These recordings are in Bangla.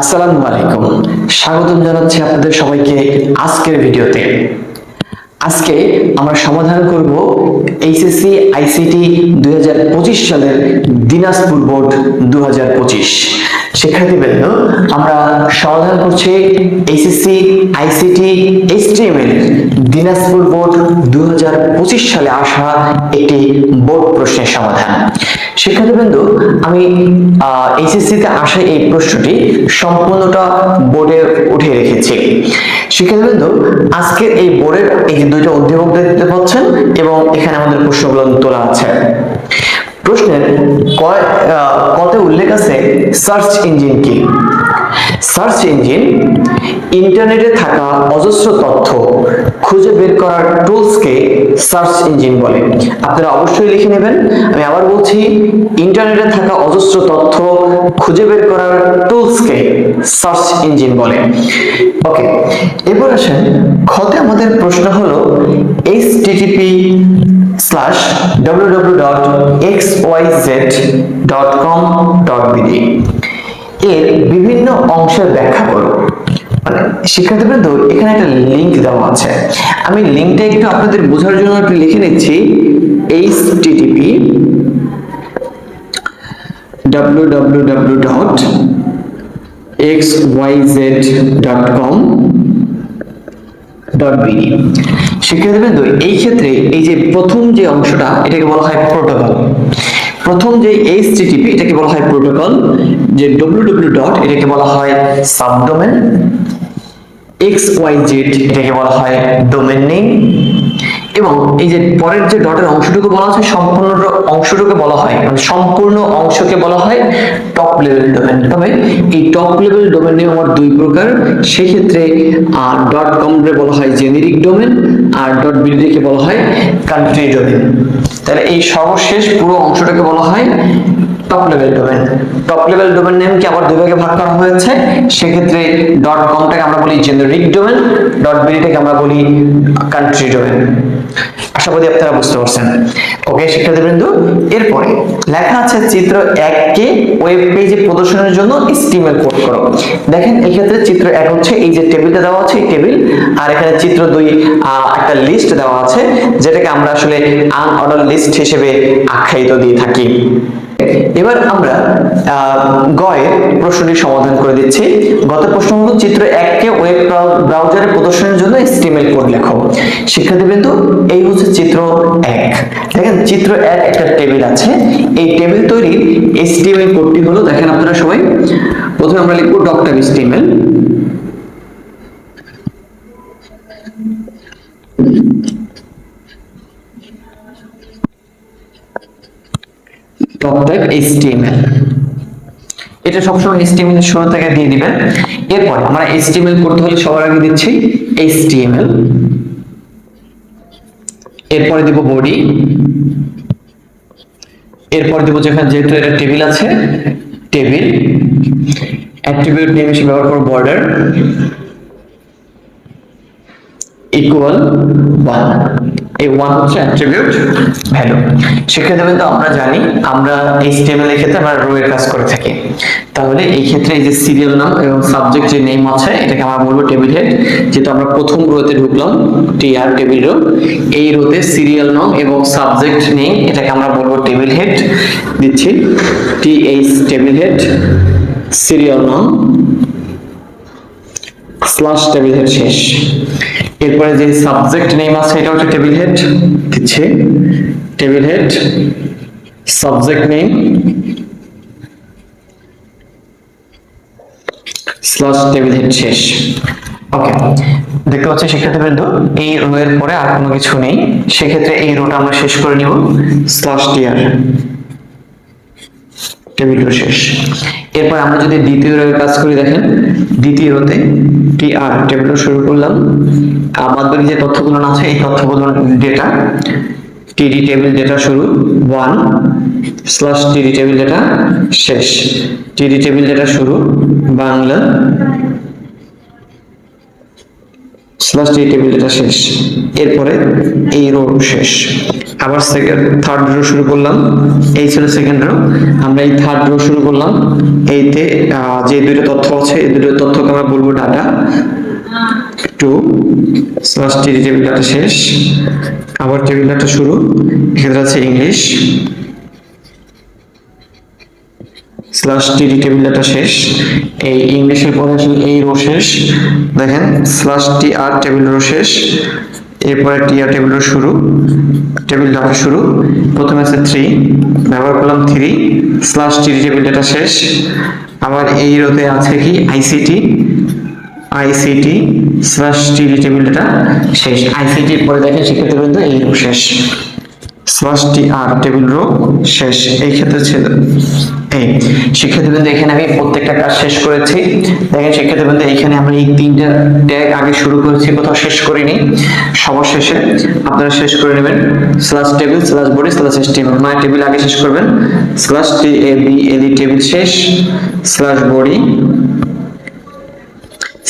আসসালামু আলাইকুম। স্বাগতম জানাচ্ছি আপনাদের সবাইকে আজকের ভিডিওতে। আজকে আমরা সমাধান করব এইচএসসি, আইসিটি দুই হাজার পঁচিশ সালের দিনাজপুর বোর্ড দু হাজার পঁচিশ। শিক্ষার্থীবৃন্দ আমরা সমাধান করছি HSC ICT HTML Dinajpur board দু সালে আসা একটি বোর্ড প্রশ্নের সমাধান। শিক্ষার্থীবৃন্দ আমি এইচএসসি তে আসা এই প্রশ্নটি সম্পূর্ণটা বোর্ডে উঠিয়ে রেখেছি। শিক্ষার্থীবৃন্দ আজকের এই বোর্ডের এই দুইটা অধ্যাপক দেখতে পাচ্ছেন এবং এখানে আমাদের প্রশ্নগুলো তোলা আছে। প্রশ্নের কতে উল্লেখ আছে সার্চ ইঞ্জিন কি? সার্চ ইঞ্জিন ইন্টারনেটে থাকা অজস্র তথ্য খুঁজে বের করার টুলসকে সার্চ ইঞ্জিন বলে। আপনারা অবশ্যই লিখে নেবেন। আমি আবার বলছি, ইন্টারনেটে থাকা অজস্র তথ্য খুঁজে বের করার টুলসকে সার্চ ইঞ্জিন বলে। ওকে, এবার আসেন, খতে আমাদের প্রশ্ন হলো এইচটিটিপি স্ল্যাশ www.xyz.com.bd এর বিভিন্ন অংশের ব্যাখ্যা করো। মানে শিক্ষার্থীবৃন্দ এখানে একটা লিংক দেওয়া আছে। আমি লিংকটা একটু আপনাদের বোঝার জন্য একটু লিখে নিচ্ছি। Http www.xyz.com ডট বিডি শিক্ষার্থীবৃন্দ এই ক্ষেত্রে এই যে প্রথম যে অংশটা, এটাকে বলা হয় প্রোটোকল প্রথম যে এইচটিটিপি এটাকে বলা হয় প্রোটোকল যে ডব্লিউ ডট এটাকে বলা হয় সাবডোমেন এক্স ওয়াই জেড এটাকে বলা হয় ডোমেন নেম এবং এই যে পরের যে ডটের অংশটুকু বলা আছে সম্পূর্ণ অংশটুকু বলা হয় মানে সম্পূর্ণ অংশকে বলা হয় টপ লেভেল ডোমেন তবে এই টপ লেভেল ডোমেন নেম আমার দুই প্রকার। সেক্ষেত্রে ডট কম রে বলা হয় জেনেরিক ডোমেন আর ডট বিডিকে বলা হয় কান্ট্রি ডোমেন তাহলে এই সর্বশেষ পুরো অংশটাকে বলা হয় top level domain top level domain name কি আবার দুভাগে ভাগ করা হয়েছে? সেক্ষেত্রে ডট কমটাকে আমরা বলি জেনারিক ডোমেন ডট বিডিটাকে আমরা বলি কান্ট্রি ডোমেন আশা করি আপনারা বুঝতে পারছেন। ওকে শিক্ষার্থীবৃন্দ, এরপরে লেখা আছে চিত্র এক কে ওয়েব পেজে প্রদর্শনের জন্য স্টিমে কোড করো। দেখেন এই ক্ষেত্রে চিত্র এক হচ্ছে এই যে টেবিলটা দেওয়া আছে, এই টেবিল আর এখানে চিত্র দুই একটা লিস্ট দেওয়া আছে, যেটাকে আমরা আসলে আনঅর্ডার লিস্ট হিসেবে আখ্যায়িত দিয়ে থাকি। এবার আমরা গয়ের প্রশ্নটি সমাধান করে দিচ্ছি। গত প্রশ্ন হলো চিত্র এককে ওয়েব ব্রাউজারে প্রদর্শনের জন্য স্টিমেল কোড লেখো। শিক্ষার্থীবৃন্দ এই হচ্ছে চিত্র এক। দেখেন, চিত্র এক একটা টেবিল আছে। এই টেবিল তৈরির এসটিএমএল কোডটি হলো, দেখেন আপনারা সবাই, প্রথমে আমরা লিখব ডক্টর এসটিএমএল টাইপ HTML এটা সবসময় HTML এর শুরু থেকে দিয়ে দিবেন। এরপর আমরা HTML করতে হলে সবার আগে দিচ্ছি HTML এরপরে দিব বডি। এরপর দিব যেখানে যেহেতু এটা টেবিল আছে, টেবিল। অ্যাট্রিবিউট নেম হিসেবে ব্যবহার করব বর্ডার। Equal one. এই ওয়ান হচ্ছে অ্যাট্রিবিউট ভ্যালু শিক্ষার্থীবৃন্দ আমরা জানি, আমরা এই এইচটিএমএল এর ক্ষেত্রে আমরা রো এর কাজ করে থাকি। তাহলে এই ক্ষেত্রে এই যে সিরিয়াল নাম এবং সাবজেক্ট যে নেম আছে, এটাকে আমরা বলব টেবিল হেড যেহেতু আমরা প্রথম রোতে ঢুকলাম টিআর টেবিল রো এই রোতে সিরিয়াল নাম এবং সাবজেক্ট নেম এটাকে আমরা বলব টেবিল হেড দিচ্ছি। টিএইচ টেবিল হেড সিরিয়াল নাম স্ল্যাশ টেবিল হেড শেষ। এরপরে যে সাবজেক্ট নেম আছে, এটা হচ্ছে টেবিল হেড দিচ্ছে। Table head subject name slash table head শেষ। ওকে দেখতে পাচ্ছি শিক্ষার্থীবৃন্দ এই রো এর পরে আর কোনো কিছু নেই। সেক্ষেত্রে এই রোটা আমরা শেষ করে নিব স্ল্যাশ টিআর টেবিল শেষ। এরপর আমরা যদি দ্বিতীয় রোয়ের কাজ করি, দেখেন, দ্বিতীয় রোতে টি আর টেবিল শুরু করলাম। বাকি যে তথ্যগুলো আছে, এই তথ্যগুলো ডেটা টিডি টেবিল ডেটা শুরু one slash TD table data শেষ। টিডি টেবিল ডেটা শুরু, Bangla slash T table data শেষ। এরপরে এই রো শেষ। আবার থার্ড রো শুরু করলাম। এই ছিল সেকেন্ড রো আমরা এই থার্ড রো শুরু করলাম। এইতে যে দুটো তথ্য আছে, এই দুটো তথ্যকে আমরা বলব data two slash T table data শেষ। আবার টেবিল ডাটা শুরু। এক্ষেত্রে আছে English slash TD table data শেষ। এই ইংলিশের পরে আসলে এই রো শেষ। দেখেন slash T R table row শেষ। এরপরে টি আর টেবিল শুরু, টেবিল ডাটা শুরু। প্রথমে আছে থ্রি ব্যবহার করলাম three slash TD table data শেষ। আবার এই রোতে আছে কি? ICT ICT slash TD table data শেষ। আইসিটির পরে দেখেন কিন্তু এই রো শেষ। Slash T R table row শেষ। এই ক্ষেত্রে ছিল এই শিক্ষার্থীবৃন্দ এখানে আমি প্রত্যেকটা কাজ শেষ করেছি। দেখেন শিক্ষার্থীবৃন্দ এখানে আমরা এই তিনটা ট্যাগ আগে শুরু করেছি, কোথাও শেষ করিনি। সবার আপনারা শেষ করে নেবেন। Slash table slash body slash S মানে টেবিল আগে শেষ করবেন। স্ল্যাশ টি এ বি এডি টেবিল শেষ। Slash body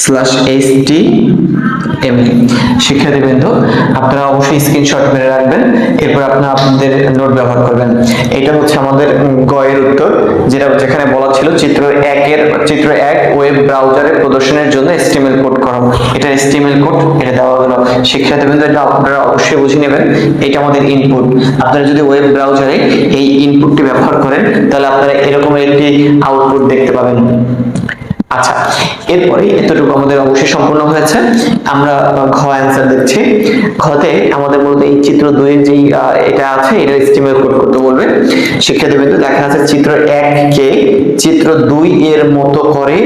slash H T M শিক্ষার্থীবৃন্দ আপনারা অবশ্যই স্ক্রিনশট মেরে রাখবেন এরপর আপনারা আপনাদের নোট ব্যবহার করবেন। এটা হচ্ছে আমাদের উম, গ এর উত্তর যেটা যেখানে বলা ছিল চিত্র একের চিত্র এক ওয়েব ব্রাউজারে প্রদর্শনের জন্য এসটিএমএল কোড করো। এটা এসটিএমএল কোড এটা দেওয়া হলো। শিক্ষার্থীবৃন্দ এটা আপনারা অবশ্যই বুঝে নেবেন। এটা আমাদের ইনপুট আপনারা যদি ওয়েব ব্রাউজারে এই ইনপুটটি ব্যবহার করেন তাহলে আপনারা এরকম একটি আউটপুট দেখতে পাবেন। আচ্ছা এরপরে এতটুকু আমাদের অবশ্যই সম্পূর্ণ হয়েছে। আমরা ঘ অ্যান্সার দেখছি ঘতে আমাদের মূলত এই চিত্র দুইয়ের যেই এটা আছে, এটা এস্টিমেট কোড করতে বলবে। শিক্ষার্থীবৃন্দ দেখা যাচ্ছে চিত্র এক কে চিত্র দুই এর মতো করে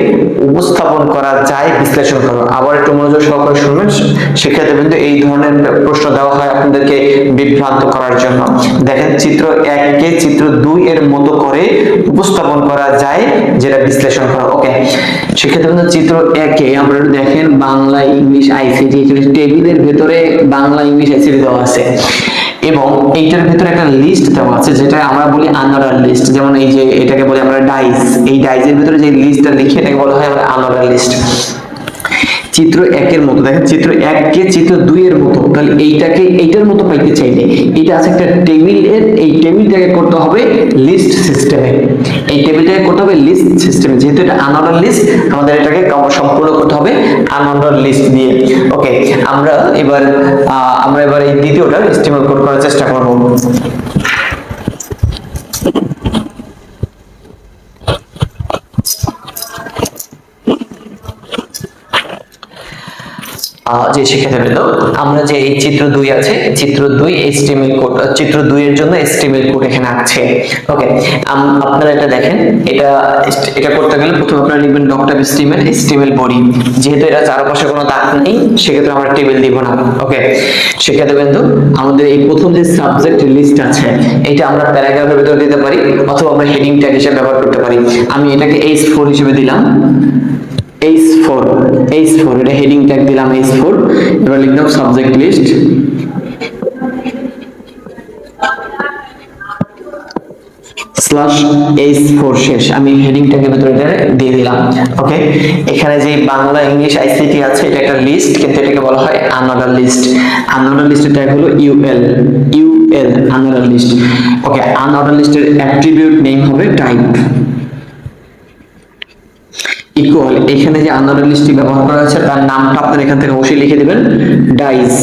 উপস্থাপন করা যায়, বিশ্লেষণ করো। আবার একটু মনোযোগ সহকারে শুনবেন। শিক্ষার্থীবৃন্দ এই ধরনের প্রশ্ন দেওয়া হয় আপনাদেরকে বিভ্রান্ত করার জন্য। দেখেন, চিত্র এক কে চিত্র দুই এর মতো করে উপস্থাপন করা যায়, যেটা বিশ্লেষণ করা। ওকে শিক্ষার্থীবৃন্দ চিত্র একে, আমরা দেখেন, বাংলা, ইংলিশ আইসিটি টেবিলের ভেতরে বাংলা, ইংলিশ আইসিটি দেওয়া আছে। এবং এইটার ভিতরে একটা লিস্ট দেওয়া আছে, যেটা আমরা বলি আনারার লিস্ট যেমন এই যে এটাকে বলি আমরা ডাইস এই ডাইসের ভিতরে যে লিস্টটা লিখে, এটাকে বলা হয় আমরা আনারার লিস্ট চিত্র একের মতো। দেখেন, চিত্র এককে চিত্র দুই এর মতো। তাহলে এইটাকে এইটার মতো পাইতে চাইলে এটা আছে একটা টেবিলের এই টেবিলটাকে করতে হবে লিস্ট সিস্টেমে এই টেবিলটাকে করতে হবে লিস্ট সিস্টেমে যেহেতু এটা আনঅর্ডার লিস্ট আমাদের এটাকে সম্পূর্ণ করতে হবে আনঅর্ডার লিস্ট দিয়ে ওকে আমরা এবার আমরা এবার এই দ্বিতীয়টা এস্টিমেট করার চেষ্টা করব। যে শিক্ষার্থীবৃন্দ আমরা যে এই চিত্র দুই আছে চিত্র দুই এস্টিমেল কোড চিত্র দুই এর জন্য এস্টিমেল কোড এখানে আছে। ওকে আপনারা এটা দেখেন, এটা এটা করতে গেলে প্রথমে আপনারা লিখবেন ডক্টর এস্টিমেল এস্টিমেল বডি যেহেতু এটা চারপাশে কোনো দাগ নেই, সেক্ষেত্রে আমরা টেবিল দিব না। ওকে শিক্ষার্থীবৃন্দ আমাদের এই প্রথম যে সাবজেক্ট লিস্ট আছে, এটা আমরা প্যারাগ্রাফের ভিতরে দিতে পারি, অথবা আমরা হেডিং ট্যাগ হিসেবে ব্যবহার করতে পারি। আমি এটাকে এইচ ফোর হিসেবে দিলাম। এইচ ফোর এইচ ফোর এটা হেডিং ট্যাগ দিলাম এইচ ফোর এবার লিখলাম subject list slash H four শেষ, আমি হেডিং ট্যাগের ভিতরে দিয়ে দিলাম ওকে এখানে যে বাংলা, ইংলিশ আইসিটি আছে, এটা একটা লিস্ট কিন্তু এটাকে বলা হয় আনঅর্ডার লিস্ট আনঅর্ডার লিস্টের ট্যাগ হলো UL UL unordered list okay unordered লিস্টের অ্যাট্রিবিউট নেম হবে টাইপ ইকুয়াল এখানে যে আনঅর্ডার লিস্টটি ব্যবহার করা হয়েছে তার নামটা আপনার এখান থেকে অবশ্যই লিখে দিবেন ডাইস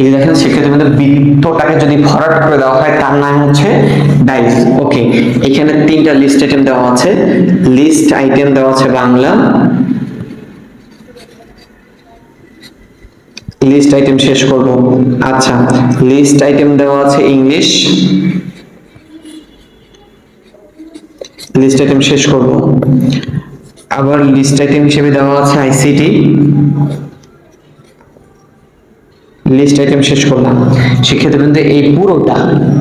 এই দেখেন, সেক্ষেত্রে আমাদের বৃত্তটাকে যদি ভরাট করে দেওয়া হয়, তার নাম হচ্ছে ডাইস ওকে এখানে তিনটা লিস্ট আইটেম দেওয়া আছে। লিস্ট আইটেম দেওয়া আছে বাংলা। লিস্ট আইটেম শেষ করব। আচ্ছা লিস্ট আইটেম দেওয়া আছে ইংলিশ লিস্ট আইটেম শেষ করব। আবার লিস্ট আইটেম হিসেবে দেওয়া আছে আইসিটি লিস্ট আইটেম শেষ করলাম। শিক্ষার্থীবৃন্দ এই পুরোটা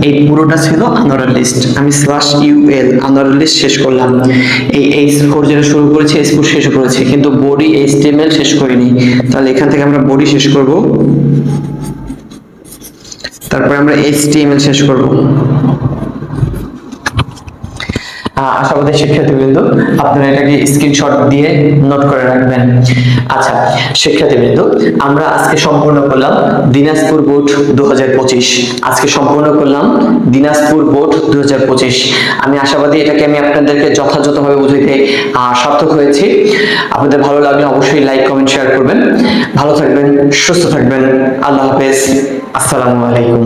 এই পুরোটা ছিল লিস্ট আমি ইউএল লিস্ট শেষ করলাম। এই এইচ ফোর যেটা শুরু করেছি এইচ ফোর শেষ করেছি। কিন্তু বডি শেষ করিনি। তাহলে এখান থেকে আমরা বডি শেষ করব। তারপরে আমরা এইচটিএমএল শেষ করব। আশাবাদী শিক্ষার্থীবৃন্দ, আপনারা এটাকে স্ক্রিনশট দিয়ে নোট করে রাখবেন। আচ্ছা শিক্ষার্থীবৃন্দ, আমরা আজকে সম্পূর্ণ করলাম দিনাজপুর বোর্ড দু আজকে সম্পূর্ণ করলাম দিনাজপুর বোর্ড দু আমি আশাবাদী এটাকে আমি আপনাদেরকে যথাযথভাবে বুঝাইতে সার্থক হয়েছি। আপনাদের ভালো লাগলে অবশ্যই লাইক কমেন্ট শেয়ার করবেন। ভালো থাকবেন, সুস্থ থাকবেন। আল্লাহ হাফেজ। আসসালামু আলাইকুম।